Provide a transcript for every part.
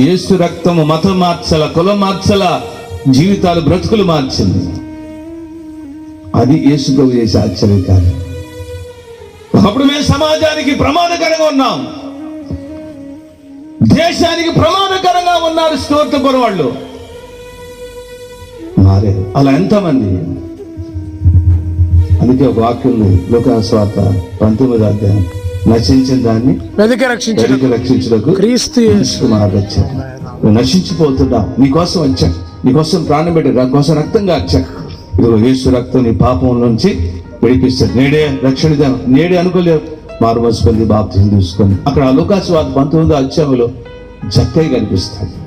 ఏసు రక్తము మతం మార్చల కులం మార్చల జీవితాలు బ్రతుకులు మార్చింది. అది యేసు ప్రభు చేసే ఆశ్చర్యకార్యం ఒకప్పుడు మేము సమాజానికి ప్రమాదకరంగా ఉన్నాం. దేశానికి ప్రమాదకరంగా ఉన్నారు స్తోత్రపురం వాళ్ళు మారే అలా ఎంతమంది? అందుకే ఒక వాక్యం ఉంది లోకాస్వార్త పంతొమ్మిది అధ్యాయం. నశించిన దాన్ని వెదకి రక్షించడం. రక్షించుటకు క్రీస్తు యేసు. నువ్వు నశించిపోతున్నా నీకోసం వచ్చా. నీకోసం ప్రాణం పెట్టి. నీకోసం రక్తంగా వచ్చా ఇదిగో యేసు రక్తం నీ పాపం నుంచి విడిపిస్తాడు. నేడే రక్షణ. నేడే అనుకోలేవు మారు మనసు పొంది బాప్తిని తీసుకొని అక్కడ లోకాస్వాద పంతొమ్మిదో అధ్యాయంలో జక్కయ్య కనిపిస్తాడు.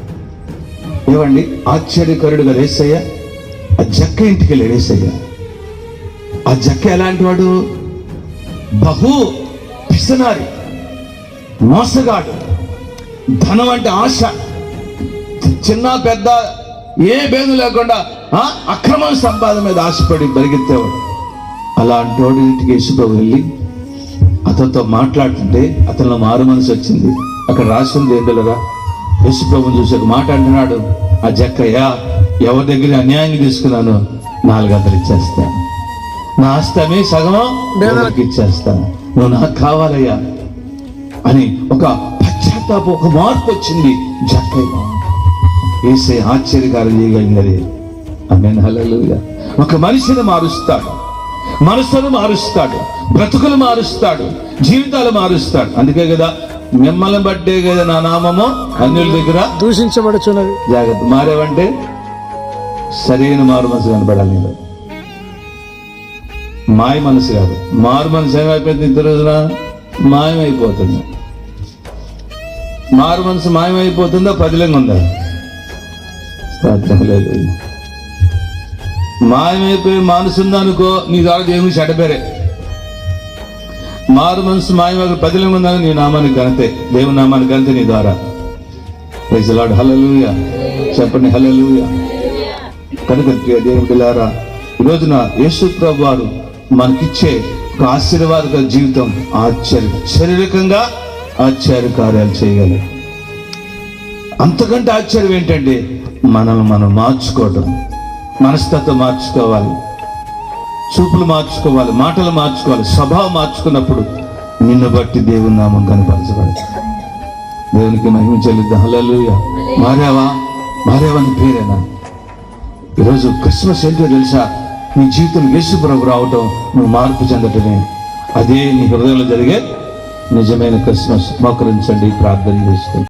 ఏమండి? ఆశ్చర్యకరుడుగా రేసయ్య ఆ జక్క ఇంటికి వెళ్ళి రేసయ్య ఆ జక్క ఎలాంటి వాడు? బహు పిసనారి మోసగాడు ధనం అంటే ఆశ. చిన్న పెద్ద ఏ భేదం లేకుండా ఆ, అక్రమ సంపాదన మీద ఆశపడి బరిగెత్తేవాడు. అలా వాడు ఇంటికి యేసుప్రభు వెళ్ళి అతనితో మాట్లాడుతుంటే అతనిలో మారు మనసు వచ్చింది. అక్కడ రాసింది ఏంటలరా యేసుప్రభుని చూసి ఒక మాట అంటున్నాడు. ఆ జక్కయ్య ఎవరి దగ్గర అన్యాయంగా తీసుకున్నాను నాలుగు వందలు ఇచ్చేస్తాను. నా ఆస్తమే సగం ఇచ్చేస్తాను నువ్వు నాకు కావాలయ్యా అని ఒక పశ్చాత్తాప ఒక మార్పు వచ్చింది జక్కయ్య వేసే ఆశ్చర్యకారం చేయగలిగినది. ఆమె ఒక మనిషిని మారుస్తాడు. మనసును మారుస్తాడు. బ్రతుకులు మారుస్తాడు. జీవితాలు మారుస్తాడు. అందుకే కదా మిమ్మల్ని బట్టే కదా నా నామము అన్యుల దగ్గర దూషించబడుచున్నది. జాగ్రత్త. మారేవంటే సరైన మారు మనసు కనపడాలి. మాయ మనసు కాదు. మారు మనసు ఏమైపోతుంది ఇంత రోజున మాయమైపోతుంది. మారు మనసు మాయమైపోతుందా? పదిలంగా ఉందా? లేదు. హల్లెలూయా. మాయమైపోయి మనసు ఉందనుకో నీ ద్వారా దేవుని చెడపేరే. మారు మనసు మాయమై పదిలంగా ఉందని నీ నామానికి గణతే దేవుని నామానికి గణతే నీ ద్వారా. ప్రైజ్ లార్డ్ చెప్పండి హల్లెలూయా కనుక ప్రియ దేవుని బిడ్డలారా యేసు ప్రభు వారు మనకిచ్చే ఒక ఆశీర్వాదక జీవితం ఆశ్చర్య శారీరకంగా ఆశ్చర్య కార్యాలు చేయగలరు. అంతకంటే ఆశ్చర్యం ఏంటంటే మనల్ని మనం మార్చుకోవడం మనస్తత్వం మార్చుకోవాలి. చూపులు మార్చుకోవాలి. మాటలు మార్చుకోవాలి. స్వభావం మార్చుకున్నప్పుడు నిన్ను బట్టి దేవుని నామం కనపరచబడదు. దేవునికి మహిమ చెల్లిద్దాం. హల్లెలూయా. మారావా? మారావా పేరేనా? ఈరోజు క్రిస్మస్ ఏంటో తెలుసా? నీ జీవితం యేసు ప్రభు రావటం నువ్వు మార్పు చెందటమే. అదే నీ హృదయంలో జరిగే నిజమైన క్రిస్మస్. మోకరించండి. ప్రార్థన చేసుకోండి